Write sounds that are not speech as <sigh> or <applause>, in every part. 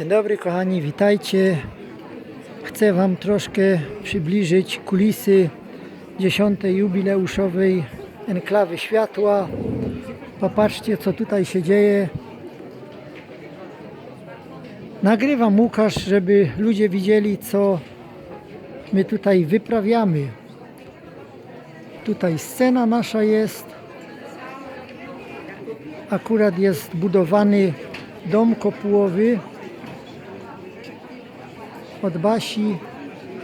Dzień dobry kochani, witajcie. Chcę Wam troszkę przybliżyć kulisy 10. jubileuszowej enklawy światła. Popatrzcie co tutaj się dzieje. Nagrywam Łukasz, żeby ludzie widzieli co my tutaj wyprawiamy. Tutaj scena nasza jest. Akurat jest budowany dom kopułowy od Basi,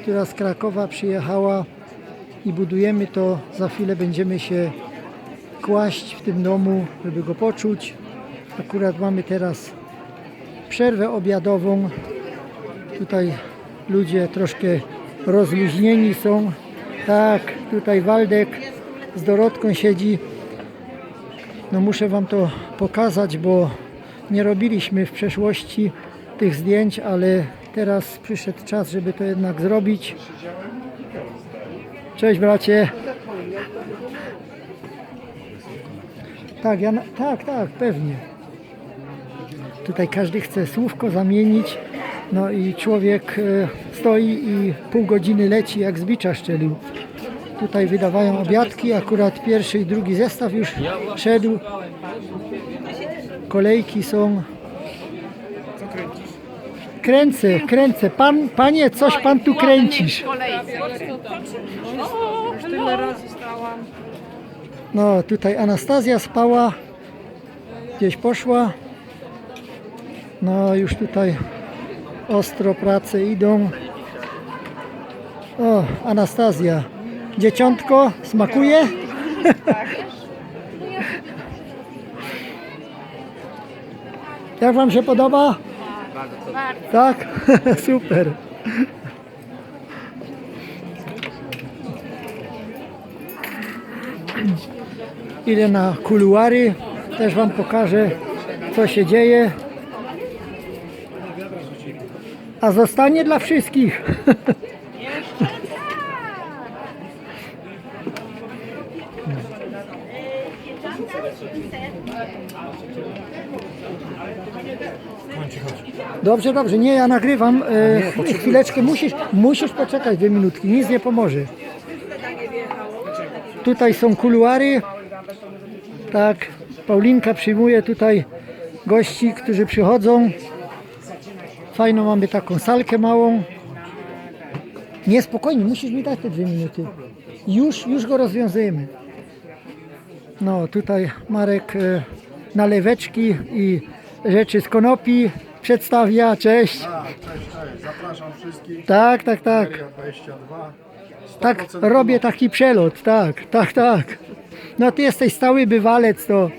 która z Krakowa przyjechała i budujemy to. Za chwilę będziemy się kłaść w tym domu, żeby go poczuć. Akurat mamy teraz przerwę obiadową. Tutaj ludzie troszkę rozluźnieni są. Tak, tutaj Waldek z Dorotką siedzi. No muszę Wam to pokazać, bo nie robiliśmy w przeszłości tych zdjęć, ale teraz przyszedł czas, żeby to jednak zrobić. Cześć bracie. Tak, ja, tak, tak, pewnie. Tutaj każdy chce słówko zamienić. No i człowiek e, stoi i pół godziny leci jak z bicza szczelił. Tutaj wydawają obiadki, akurat pierwszy i drugi zestaw już szedł. Kolejki są. Kręcę, kręcę. Pan, panie, coś pan tu kręcisz. No, tutaj Anastazja spała. Gdzieś poszła. No, już tutaj ostro prace idą. O, Anastazja. Dzieciątko, smakuje? Jak wam się podoba? Tak? <laughs> Super. Idę na kuluary, też wam pokażę co się dzieje. A zostanie dla wszystkich. <laughs> Dobrze, dobrze, nie, ja nagrywam. E, chwileczkę, musisz, musisz poczekać dwie minutki, nic nie pomoże. Tutaj są kuluary. Tak, Paulinka przyjmuje tutaj gości, którzy przychodzą. Fajną mamy taką salkę małą. Niespokojnie, musisz mi dać te dwie minuty. Już, już go rozwiązujemy. No, tutaj Marek e, naleweczki i rzeczy z konopi przedstawia. Cześć. A, cześć, cześć. Zapraszam wszystkich. Tak, tak, tak. Feria 22. Tak, robię taki przelot, tak, tak, tak. No ty jesteś stały bywalec, to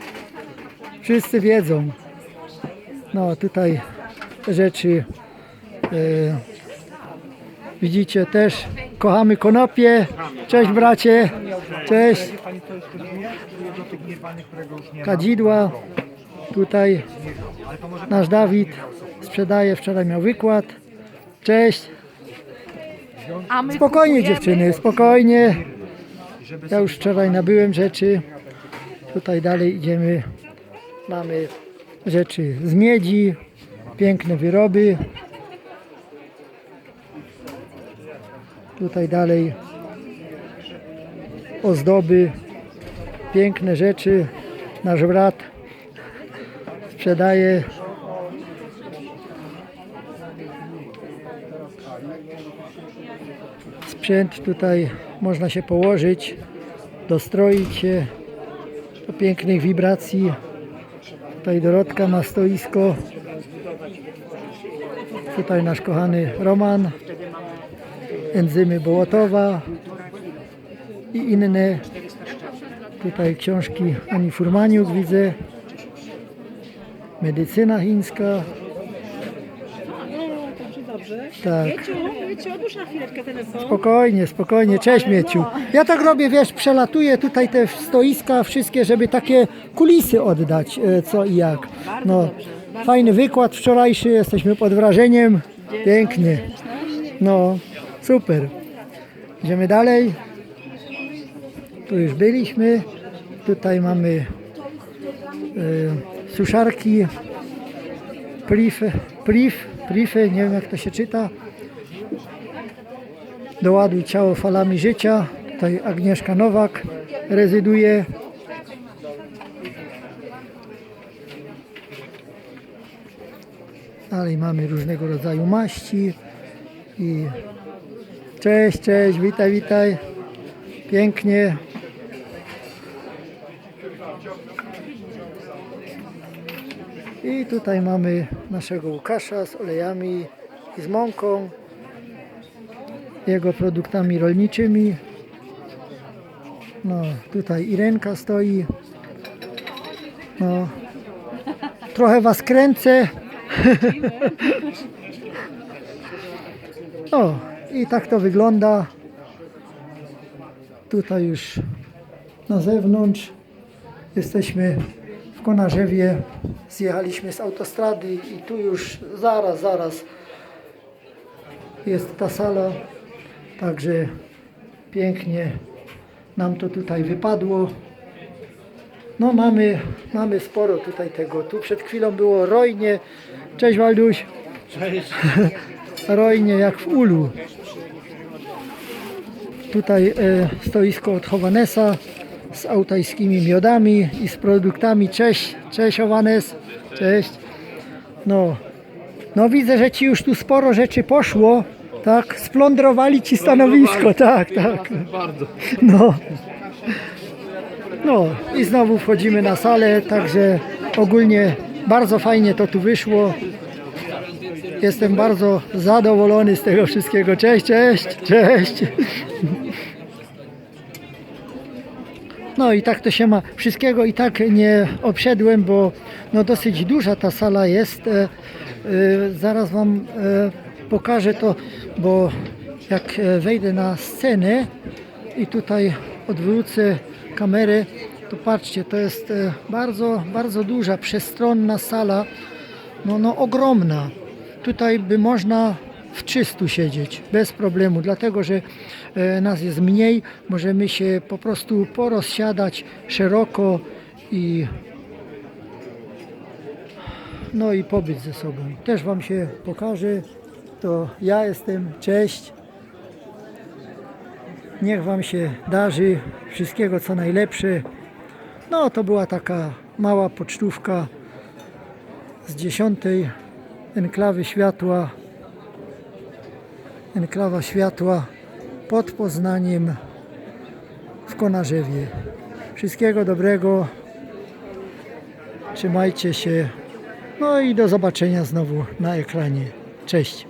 wszyscy wiedzą. No tutaj rzeczy e, widzicie też, kochamy konopie. Cześć bracie, cześć. Kadzidła, tutaj nasz Dawid sprzedaje, wczoraj miał wykład. Cześć. Spokojnie dziewczyny, spokojnie. Ja już wczoraj nabyłem rzeczy. Tutaj dalej idziemy. Mamy rzeczy z miedzi, piękne wyroby. Tutaj dalej ozdoby, piękne rzeczy. Nasz brat sprzedaje. Sprzęt tutaj można się położyć, dostroić się do pięknych wibracji. Tutaj Dorotka ma stoisko. Tutaj nasz kochany Roman. Enzymy Bołotowa i inne. Tutaj książki Ani Furmaniuk widzę. Medycyna chińska. Dobrze. Tak. Mieciu, Mieciu, odłóż na chwileczkę telefon. Spokojnie, spokojnie, cześć Mieciu. Ja tak robię, wiesz, przelatuję tutaj te stoiska wszystkie, żeby takie kulisy oddać, e, co i jak. No, fajny wykład wczorajszy, jesteśmy pod wrażeniem. Pięknie. No, super. Idziemy dalej. Tu już byliśmy. Tutaj mamy e, suszarki Priv, Priv, Priv, nie wiem jak to się czyta. Doładuj ciało falami życia. Tutaj Agnieszka Nowak rezyduje. Dalej mamy różnego rodzaju maści. I cześć, cześć, witaj, witaj. Pięknie. I tutaj mamy naszego Łukasza z olejami i z mąką, jego produktami rolniczymi. No, tutaj Irenka stoi. No, trochę was kręcę. <laughs> O, i tak to wygląda. Tutaj już na zewnątrz jesteśmy w Konarzewie. Zjechaliśmy z autostrady i tu już zaraz, zaraz jest ta sala. Także pięknie nam to tutaj wypadło. No mamy, mamy sporo tutaj tego. Tu przed chwilą było rojnie. Cześć Walduś. Cześć. <laughs> rojnie jak w ulu. Tutaj e, stoisko od Chowanesa z autajskimi miodami i z produktami. Cześć, cześć Chowanes, cześć. No, no widzę, że Ci już tu sporo rzeczy poszło. Tak, splądrowali Ci stanowisko, tak, tak. Bardzo. No. No i znowu wchodzimy na salę, także ogólnie bardzo fajnie to tu wyszło. Jestem bardzo zadowolony z tego wszystkiego. Cześć, cześć, cześć. No i tak to się ma. Wszystkiego i tak nie obszedłem, bo no dosyć duża ta sala jest. E, e, zaraz Wam e, pokażę to, bo jak e, wejdę na scenę i tutaj odwrócę kamerę, to patrzcie, to jest e, bardzo, bardzo duża, przestronna sala, no, no ogromna. Tutaj by można w 300 siedzieć bez problemu, dlatego że e, nas jest mniej, możemy się po prostu porozsiadać szeroko i no i pobyć ze sobą. Też Wam się pokażę. To ja jestem, cześć. Niech Wam się darzy wszystkiego co najlepsze. No to była taka mała pocztówka z dziesiątej enklawy światła. Enklawa światła pod Poznaniem w Konarzewie. Wszystkiego dobrego. Trzymajcie się. No i do zobaczenia znowu na ekranie. Cześć.